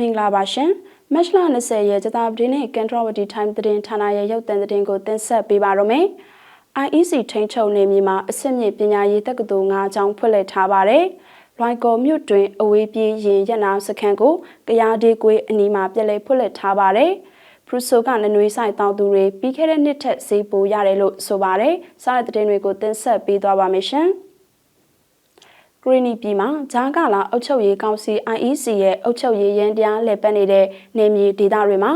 မင်္ဂလာပါရှင်မတ်လ20ရက်ကြာသပတေးနေ့ကန်ထရဝတီ time သတင်းဌာနရဲ့ရုပ်သံသတင်းကိုတင်ဆက်ပေးပါရမယ် IEC ထိန်းချုပ်နေမြေမှာအဆင့်မြင့်ပညာရေးတက္ကသိုလ်၅ကျောင်းဖွင့်လှစ်ထားပါတယ်။လွိုင်ကော်မြို့တွင်အဝေးပြေးရင်ရနာစခန်းကိုကရားဒေးကွေးအနီးမှာပြည်လဲဖွင့်လှစ်ထားပါတယ်။ပရူဆိုကနနွေးဆိုင်တောင်သူတွေပြီးခဲ့တဲ့နှစ်ထက်ဈေးပိုရတယ်လို့ဆိုပါတယ်။စားတဲ့သတင်းတွေကိုတင်ဆက်ပေးသွားပါမယ်ရှင်။ ကရီနီပြည်မှာဂျားကလာအုပ်ချုပ်ရေးကောင်စီ IEC ရဲ့အုပ်ချုပ်ရေးရန်တရားလှည့်ပတ်နေတဲ့နေမြေဒေသတွေမှာ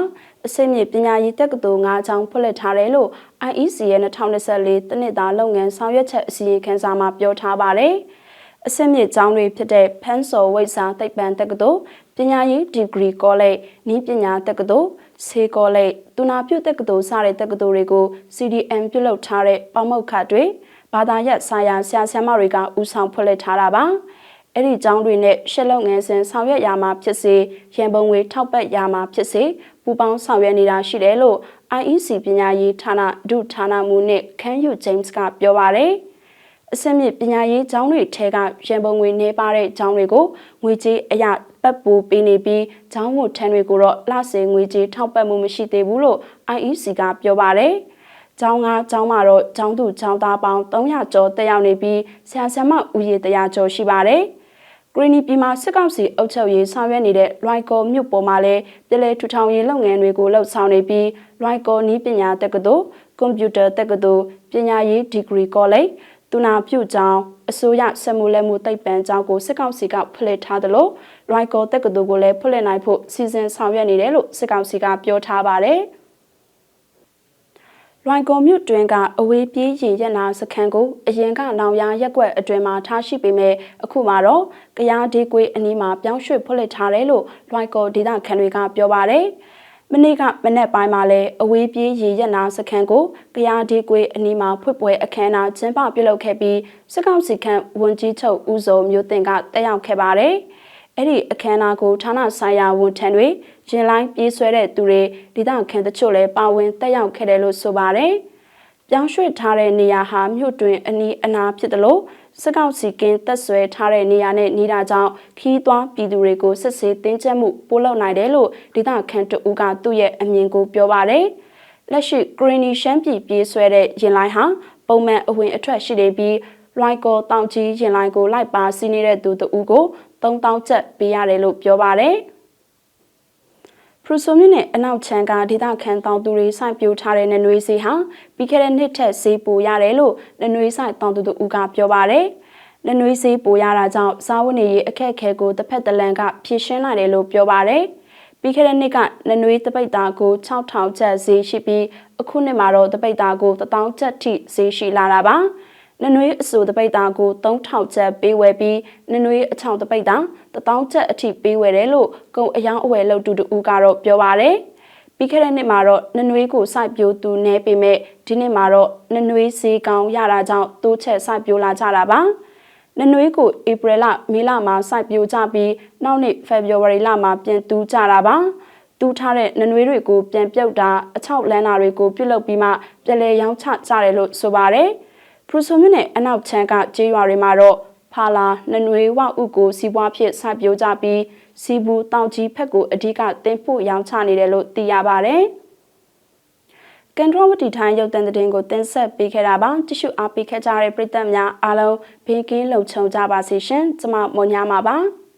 အစိမ့်မြင့်ပညာရေးတက္ကသိုလ်၅ကျောင်းဖွင့်လှစ်ထားတယ်လို့ IEC ရဲ့2024တနှစ်သားလုပ်ငန်းဆောင်ရွက်ချက်အစီရင်ခံစာမှာပြောထားပါတယ်။အစိမ့်မြင့်ကျောင်းတွေဖြစ်တဲ့ဖန်းစော်ဝိတ်စာတိတ်ပံတက္ကသိုလ်ပညာရေးဒီဂရီကောလိပ်နည်းပညာတက္ကသိုလ်ဆေးကောလိပ်တူနာပြုတ်တက္ကသိုလ်စတဲ့တက္ကသိုလ်တွေကို CDM ပြုလုပ်ထားတဲ့ပေါမုတ်ခတ်တွေ ဘာသာရပ်ဆိုင်ရာဆရာဆရာမတွေကဦးဆောင်ဖွင့်လှစ်ထားတာပါအဲ့ဒီကျောင်းတွေနဲ့ရှက်လုံငန်းစဉ်ဆောင်ရွက်ရမှာဖြစ်စေရန်ပုံငွေထောက်ပံ့ရမှာဖြစ်စေပူပေါင်းဆောင်ရွက်နေတာရှိတယ်လို့ IEC ပညာရေးဌာနဒုဌာနမှူးနဲ့ခန်းယူ James ကပြောပါတယ်အစမြင့်ပညာရေးကျောင်းတွေထဲကရန်ပုံငွေနေပါတဲ့ကျောင်းတွေကိုငွေကြေးအရပတ်ပိုးပေးနေပြီးကျောင်းဝတ်ထမ်းတွေကိုတော့လစဉ်ငွေကြေးထောက်ပံ့မှုမရှိသေးဘူးလို့ IEC ကပြောပါတယ်။ ကျောင်းကကျောင်းမှာတော့ကျောင်းသူကျောင်းသားပေါင်း300ကျော်တက်ရောက်နေပြီးဆရာဆရာမဦးရေ100ကျော်ရှိပါတယ်။ဂရီနီပြည်မှာစစ်ကောင်စီအုပ်ချုပ်ရေးဆောင်ရွက်နေတဲ့လွိုင်ကော်မြို့ပေါ်မှာလည်းပြည်လဲထူထောင်ရေးလုပ်ငန်းတွေကိုလှုပ်ဆောင်နေပြီးလွိုင်ကော်နီးပညာတက္ကသိုလ်ကွန်ပျူတာတက္ကသိုလ်ပညာရေးဒီဂရီကောလိပ်တူနာပြုကျောင်းအစိုးရစက်မှုလက်မှုသိပ္ပံကျောင်းကိုစစ်ကောင်စီကဖွင့်ထားသလိုလွိုင်ကော်တက္ကသိုလ်ကိုလည်းဖွင့်နိုင်ဖို့စီစဉ်ဆောင်ရွက်နေတယ်လို့စစ်ကောင်စီကပြောထားပါတယ်။ လွိုင်ကော်မြို့တွင်ကအဝေးပြေးရင်ရက်နာစခန်းကိုအရင်ကနောင်ရရက်ွက်အတွင်မှာထားရှိပေမဲ့အခုမှတော့ကရားဒေးကွေးအနီးမှာပြောင်းရွှေ့ဖွင့်လှစ်ထားတယ်လို့လွိုင်ကော်ဒေသခံတွေကပြောပါတယ်။မနေ့ကမနေ့ပိုင်းမှာလည်းအဝေးပြေးရေရက်နာစခန်းကိုကရားဒီကွေအနီးမှာဖွင့်ပွဲအခမ်းအနားကျင်းပပြုလုပ်ခဲ့ပြီးစစ်ကောင်စီခန့်ဝန်ကြီးချုပ်ဦးစောမျိုးတင်ကတက်ရောက်ခဲ့ပါတယ်။ အဲ့ဒီအခမ်းအနားကိုဌာနဆိုင်ရာဝန်ထမ်းတွေရင်လိုင်းပြေးဆွဲတဲ့သူတွေဒေသခံတချို့လည်းပါဝင်တက်ရောက်ခဲ့တယ်လို့ဆိုပါတယ်။ပြောင်းရွှေ့ထားတဲ့နေရာဟာမြို့တွင်အနီးအနားဖြစ်တယ်လို့စကောက်စီကင်းတက်ဆွဲထားတဲ့နေရာနဲ့နေတာကြောင့်ခီးသွွားပြည်သူတွေကိုစစ်ဆေးတင်းကျပ်မှုပိုးလောက်နိုင်တယ်လို့ဒေသခံတဦးကသူ့ရဲ့အမြင်ကိုပြောပါတယ်။လက်ရှိဂရီနီရှမ်းပြည်ပြေးဆွဲတဲ့ရင်လိုင်းဟာပုံမှန်အဝင်အထွက်ရှိနေပြီးလွိုင်ကော်တောင်ကြီးရင်လိုင်းကိုလိုက်ပါစီးနေတဲ့သူတဦးကို 3000ကျပ်ပေးရတယ်လို့ပြောပါတယ်။ဖရူဆိုမြစ်နဲ့အနောက်ချမ်းကဒေသခံတောင်သူတွေစိုက်ပျိုးထားတဲ့နနွေးစေးဟာပြီးခဲ့တဲ့နှစ်ထက်ဈေးပိုရတယ်လို့နနွေးဆိုင်တောင်သူတို့ကပြောပါတယ်။နနွေးစေးပိုရတာကြောင့်စားဝတ်နေရေးအခက်အခဲကိုတစ်ဖက်တစ်လန်ကဖြေရှင်းနိုင်တယ်လို့ပြောပါတယ်။ပြီးခဲ့တဲ့နှစ်ကနနွေးတပိတ်သားကို6000ကျပ်ဈေးရှိပြီးအခုနှစ်မှာတော့တပိတ်သားကို1000ကျပ်ထိဈေးရှိလာတာပါ။ နနွေးအစိုးတပိတ်သားကို3000ကျပ်ပေးဝယ်ပြီးနနွေးအချောင်တပိတ်သား1000ကျပ်အထိပေးဝယ်တယ်လို့ကုန်အယောင်အဝယ်လုပ်သူတူကတော့ပြောပါတယ်ပြီးခဲ့တဲ့နှစ်မှာတော့နနွေးကိုစိုက်ပျိုးသူနေပေမဲ့ဒီနှစ်မှာတော့နနွေးဈေးကောင်းရတာကြောင့်တိုးချက်စိုက်ပျိုးလာကြတာပါနနွေးကိုဧပြီလမေလမှာစိုက်ပျိုးကြပြီးနောက်နှစ်ဖေဖော်ဝါရီလမှာပြန်တူးကြတာပါတူးထားတဲ့နနွေးတွေကိုပြန်ပြုတ်တာအချောက်လန်းတာတွေကိုပြုတ်လုပ်ပြီးမှပြန်လဲရောင်းချကြတယ်လို့ဆိုပါတယ်။ ဖရူဆိုမြို့နယ်အနောက်ချမ်းကကျေးရွာတွေမှာတော့ဖာလာနနွေဝဥကိုစီးပွားဖြစ်စပြိုးကြပြီးစီဘူးတောင်ကြီးဖက်ကိုအဓိကတင်ပို့ရောင်းချနေတယ်လို့သိရပါတယ်။ကန်ထရဝတီထိုင်းရုပ်သံသတင်းကိုတင်ဆက်ပေးခဲ့တာပါတ िश ူအားပေးခဲ့ကြတဲ့ပရိသတ်များအားလုံးဘေးကင်းလုံခြုံကြပါစေရှင်ကျွန်မမော်ညာပါပါ။